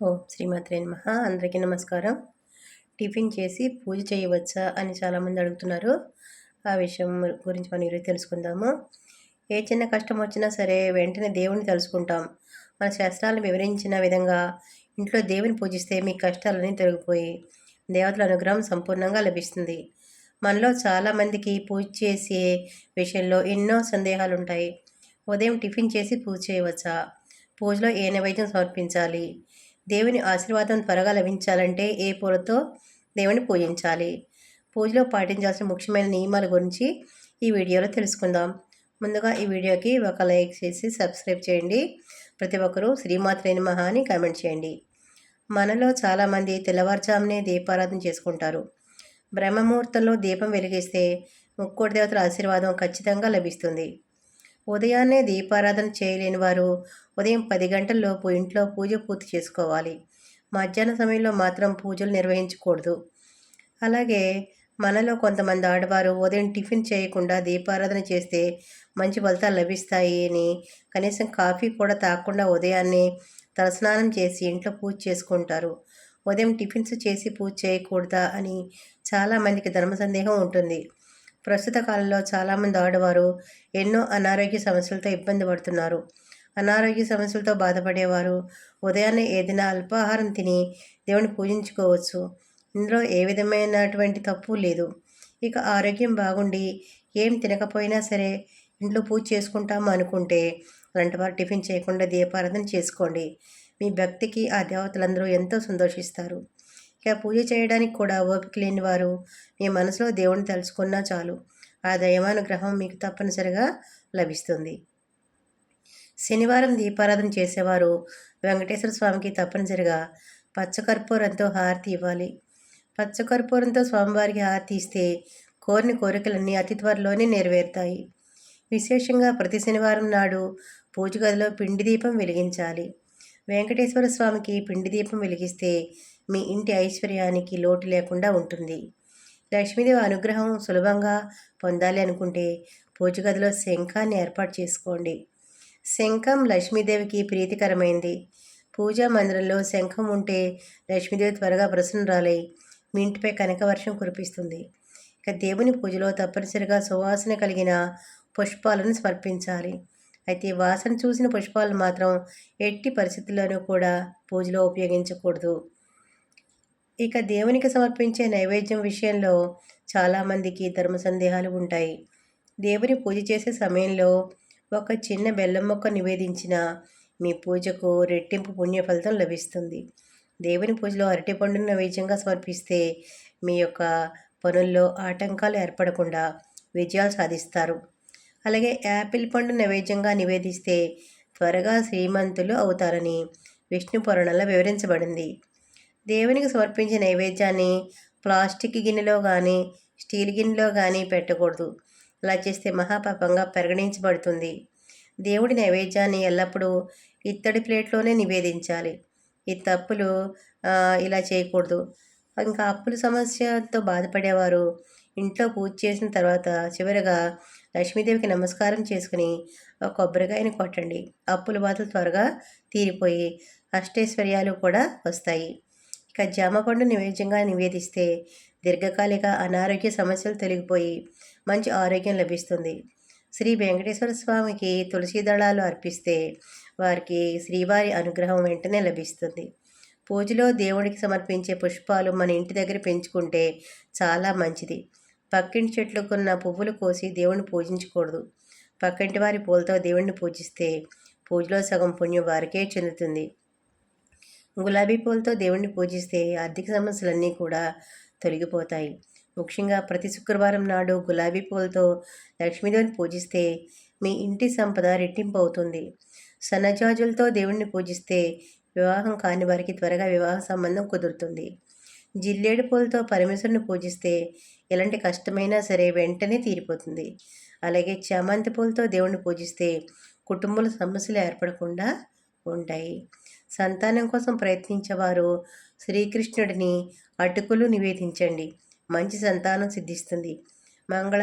ఓ శ్రీమాత్రే నమః. అందరికీ నమస్కారం. టిఫిన్ చేసి పూజ చేయవచ్చా అని చాలామంది అడుగుతున్నారు. ఆ విషయం గురించి మనం ఈరోజు తెలుసుకుందాము. ఏ చిన్న కష్టం వచ్చినా సరే వెంటనే దేవుని తెలుసుకుంటాం మన శాస్త్రాలను వివరించిన విధంగా ఇంట్లో దేవుని పూజిస్తే మీ కష్టాలన్నీ తొలగిపోయి దేవతల అనుగ్రహం సంపూర్ణంగా లభిస్తుంది. మనలో చాలామందికి పూజ చేసే విషయంలో ఎన్నో సందేహాలు ఉంటాయి ఉదయం టిఫిన్ చేసి పూజ చేయవచ్చా? పూజలో ఏ నైవేద్యం సమర్పించాలి? దేవుని ఆశీర్వాదం త్వరగా లభించాలంటే ఏ పూలతో దేవుని పూజించాలి? పూజలో పాటించాల్సిన ముఖ్యమైన నియమాల గురించి ఈ వీడియోలో తెలుసుకుందాం. ముందుగా ఈ వీడియోకి ఒక లైక్ చేసి సబ్స్క్రైబ్ చేయండి. ప్రతి ఒక్కరూ శ్రీమాత్రేని మహా అని కామెంట్ చేయండి. మనలో చాలామంది తెల్లవారుజామునే దీపారాధన చేసుకుంటారు. బ్రహ్మముహూర్తంలో దీపం వెలిగిస్తే ముక్కోటి దేవతల ఆశీర్వాదం ఖచ్చితంగా లభిస్తుంది. ఉదయాన్నే దీపారాధన చేయలేని వారు ఉదయం పది గంటల్లోపు ఇంట్లో పూజ పూర్తి చేసుకోవాలి. మధ్యాహ్న సమయంలో మాత్రం పూజలు నిర్వహించకూడదు. అలాగే మనలో కొంతమంది ఆడవారు ఉదయం టిఫిన్ చేయకుండా దీపారాధన చేస్తే మంచి ఫలితాలు లభిస్తాయి అని కనీసం కాఫీ కూడా తాగకుండా ఉదయాన్నే తలస్నానం చేసి ఇంట్లో పూజ చేసుకుంటారు. ఉదయం టిఫిన్స్ చేసి పూజ చేయకూడదా అని చాలామందికి ధర్మ సందేహం ఉంటుంది. ప్రస్తుత కాలంలో చాలామంది ఆడవారు ఎన్నో అనారోగ్య సమస్యలతో ఇబ్బంది పడుతున్నారు. అనారోగ్య సమస్యలతో బాధపడేవారు ఉదయాన్నే ఏదైనా అల్పాహారం తిని దేవుని పూజించుకోవచ్చు. ఇందులో ఏ విధమైనటువంటి తప్పు లేదు. ఇక ఆరోగ్యం బాగుండి ఏం తినకపోయినా సరే ఇంట్లో పూజ చేసుకుంటాము అనుకుంటే అలాంటి వారు టిఫిన్ చేయకుండా దీపారాధన చేసుకోండి. మీ భక్తికి ఆ దేవతలందరూ ఎంతో సంతోషిస్తారు. ఇక పూజ చేయడానికి కూడా ఓపిక లేని వారు మీ మనసులో దేవుణ్ణి తెలుసుకున్నా చాలు. ఆ దైవానుగ్రహం మీకు తప్పనిసరిగా లభిస్తుంది. శనివారం దీపారాధన చేసేవారు వెంకటేశ్వర స్వామికి తప్పనిసరిగా పచ్చకర్పూరంతో హారతి ఇవ్వాలి. పచ్చకర్పూరంతో స్వామివారికి హారతి ఇస్తే కోరిన కోరికలన్నీ అతి త్వరలోనే నెరవేరుతాయి. విశేషంగా ప్రతి శనివారం నాడు పూజ గదిలో పిండి దీపం వెలిగించాలి. వెంకటేశ్వర స్వామికి పిండి దీపం వెలిగిస్తే మీ ఇంటి ఐశ్వర్యానికి లోటు లేకుండా ఉంటుంది. లక్ష్మీదేవి అనుగ్రహం సులభంగా పొందాలి అనుకుంటే పూజగదిలో శంఖాన్ని ఏర్పాటు చేసుకోండి. శంఖం లక్ష్మీదేవికి ప్రీతికరమైంది. పూజా మందిరంలో శంఖం ఉంటే లక్ష్మీదేవి త్వరగా ప్రసన్నరాలై మీ ఇంటిపై కనకవర్షం కురిపిస్తుంది. ఇక దేవుని పూజలో తప్పనిసరిగా సువాసన కలిగిన పుష్పాలను సమర్పించాలి. అయితే వాసన చూసిన పుష్పాలను మాత్రం ఎట్టి పరిస్థితుల్లోనూ కూడా పూజలో ఉపయోగించకూడదు. ఇక దేవునికి సమర్పించే నైవేద్యం విషయంలో చాలామందికి ధర్మ సందేహాలు ఉంటాయి. దేవుని పూజ చేసే సమయంలో ఒక చిన్న బెల్లం మొక్క నివేదించిన మీ పూజకు రెట్టింపు పుణ్య ఫలితం లభిస్తుంది. దేవుని పూజలో అరటిపండును నైవేద్యంగా సమర్పిస్తే మీ యొక్క పనుల్లో ఆటంకాలు ఏర్పడకుండా విజయాలు సాధిస్తారు. అలాగే యాపిల్ పండు నైవేద్యంగా నివేదిస్తే త్వరగా శ్రీమంతులు అవుతారని విష్ణు పురాణంలో వివరించబడింది. దేవునికి సమర్పించే నైవేద్యాన్ని ప్లాస్టిక్ గిన్నెలో కానీ స్టీల్ గిన్నెలో కానీ పెట్టకూడదు. అలా చేస్తే మహాపాపంగా పరిగణించబడుతుంది. దేవుడి నైవేద్యాన్ని ఎల్లప్పుడూ ఇత్తడి ప్లేట్లోనే నివేదించాలి. ఈ తప్పులు ఇలా చేయకూడదు. ఇంకా అప్పుల సమస్యతో బాధపడేవారు ఇంట్లో పూజ చేసిన తర్వాత చివరిగా లక్ష్మీదేవికి నమస్కారం చేసుకుని ఒక కొబ్బరికాయని కొట్టండి. అప్పుల బాధలు త్వరగా తీరిపోయి అష్టైశ్వర్యాలు కూడా వస్తాయి. ఇక జామపండు నివేద్యంగా నివేదిస్తే దీర్ఘకాలిక అనారోగ్య సమస్యలు తొలగిపోయి మంచి ఆరోగ్యం లభిస్తుంది. శ్రీ వెంకటేశ్వర స్వామికి తులసి దళాలు అర్పిస్తే వారికి శ్రీవారి అనుగ్రహం వెంటనే లభిస్తుంది. పూజలో దేవుడికి సమర్పించే పుష్పాలు మన ఇంటి దగ్గర పెంచుకుంటే చాలా మంచిది. పక్కింటి చెట్లుకున్న పువ్వులు కోసి దేవుణ్ణి పూజించకూడదు. పక్కింటి వారి పూలతో దేవుణ్ణి పూజిస్తే పూజలో సగం పుణ్యం వారికే చెందుతుంది. గులాబీ పూలతో దేవుణ్ణి పూజిస్తే ఆర్థిక సమస్యలన్నీ కూడా తొలగిపోతాయి. ముఖ్యంగా ప్రతి శుక్రవారం నాడు గులాబీ పూలతో లక్ష్మీదేవిని పూజిస్తే మీ ఇంటి సంపద రెట్టింపు అవుతుంది. సన్నజాజులతో దేవుణ్ణి పూజిస్తే వివాహం కాని వారికి త్వరగా వివాహ సంబంధం కుదురుతుంది. జిల్లేడు పూలతో పరమేశ్వరుని పూజిస్తే ఎలాంటి కష్టమైనా సరే వెంటనే తీరిపోతుంది. అలాగే చామంతి పూలతో దేవుణ్ణి పూజిస్తే కుటుంబంలో సమస్యలు ఏర్పడకుండా ఉంటాయి. సంతానం కోసం ప్రయత్నించేవారు శ్రీకృష్ణుడిని అటుకులు నివేదించండి. మంచి సంతానం సిద్ధిస్తుంది. మంగళ